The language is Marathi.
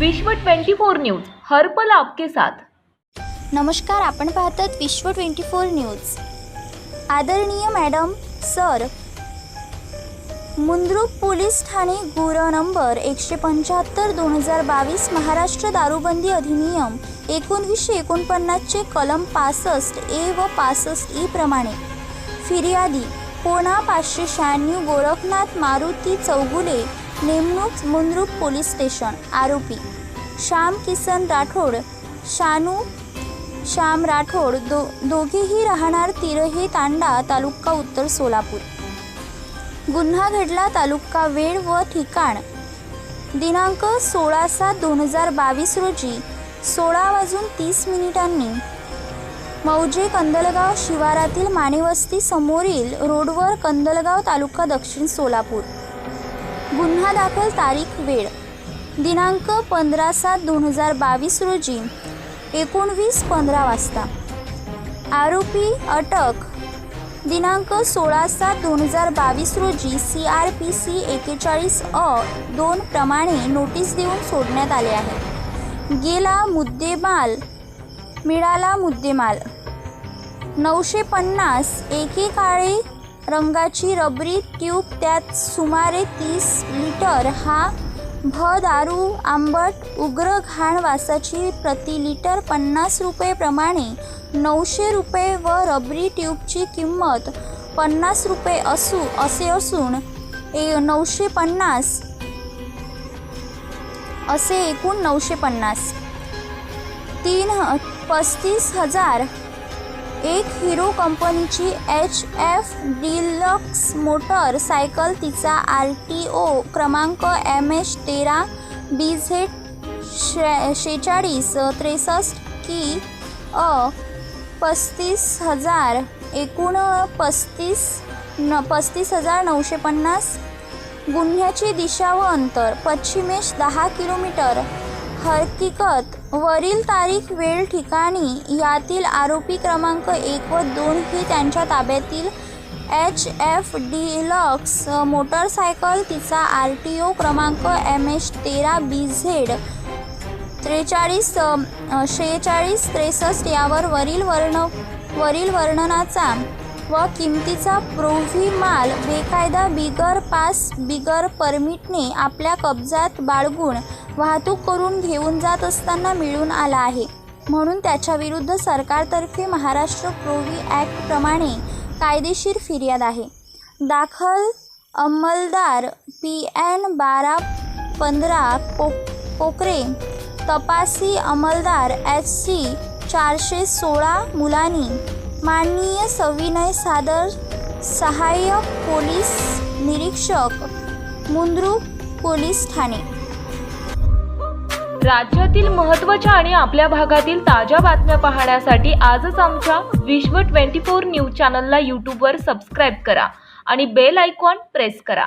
विश्व 24 न्यूज हर्पल आपके साथ. नमस्कार आपण पाहतात विश्व ट्वेंटी फोर न्यूज. आदरणीय मॅडम सर मुंद्रुप पोलीस ठाणे गुर नंबर एकशे पंच्याहत्तर दोन हजार बावीस महाराष्ट्र दारूबंदी अधिनियम एकोणवीसशे एकोणपन्नासचे कलम पासष्ट ए व पासष्ट ई प्रमाणे. फिर्यादी पोणा पाचशे शहाण्णव गोरखनाथ मारुती चौगुले नेमणूक मुंद्रुप पोलीस स्टेशन आरोपी. श्याम किसन राठोड शानू श्याम राठोड दो दोघेही राहणार तिरहे तांडा तालुका उत्तर सोलापूर. गुन्हा घडला तालुका वेळ व ठिकाण. दिनांक सोळा सात दोन हजार बावीस रोजी सोळा वाजून तीस मिनिटांनी मौजे कंदलगाव शिवारातील मानेवस्ती समोरील रोडवर कंदलगाव तालुका दक्षिण सोलापूर. गुन्हा दाखल तारीख वेळ. दिनांक पंधरा सात दोन हजार बावीस रोजी एकोणवीस पंधरा वाजता. आरोपी अटक. दिनांक सोळा सात दोन हजार बावीस रोजी सी आर पी सी एकेचाळीस अ दोन प्रमाणे नोटीस देऊन सोडण्यात आले आहे. गेला मुद्देमाल. मिळाला मुद्देमाल. नऊशे पन्नास एकेकाळी रंगाची रबरी ट्यूब त्यात सुमारे तीस लिटर हा भ दारू आंबट उग्र घाण वासाची प्रति लिटर पन्नास रुपयेप्रमाणे नऊशे रुपये व रबरी ट्यूबची किंमत पन्नास रुपये असू असे असून ए नऊशे पन्नास. असे एकूण नऊशे पन्नास. तीन ह पस्तीस हजार एक हिरो कंपनीची H F deluxe motor cycle तिचा आर टी ओ क्रमांक एम एच तेरा बी झेड शे शेचाळीस त्रेसष्ट की अ पस्तीस हजार एकूण पस्तीस न पस्तीस हजार नऊशे पन्नास गुन्ह्याची दिशा व अंतर पश्चिमेश दहा किलोमीटर हकीकत वरील तारीख वेळ ठिकाणी यातील आरोपी क्रमांक एक व दोन ही त्यांच्या ताब्यातील एच एफ डिलक्स मोटरसायकल तिचा आर टी ओ क्रमांक एम एच तेरा बी झेड त्रेचाळीस शेहेचाळीस त्रेसष्ट यावर वरील वर्ण वरील वर्णनाचा व किमतीचा प्रोव्ही माल बेकायदा बिगर पास बिगर परमिटने आपल्या कब्जात बाळगून वाहतूक करून घेऊन जात असताना मिळून आला आहे. म्हणून त्याच्याविरुद्ध सरकारतर्फे महाराष्ट्र प्रोव्ही ॲक्टप्रमाणे कायदेशीर फिर्याद आहे. दाखल अंमलदार पी एन बारा पंधरा पो पोकरे तपासी अंमलदार एच सी चारशे सोळा मुलांनी माननीय सविनय सादर सहाय्यक पोलीस निरीक्षक मुंद्रू पोलीस ठाणे. राज्यातील महत्त्वाच्या आणि आपल्या भागातील ताज्या बातम्या पाहण्यासाठी आजच आमच्या विश्व 24 न्यूज चॅनलला यूट्यूबवर सबस्क्राईब करा आणि बेल आयकॉन प्रेस करा.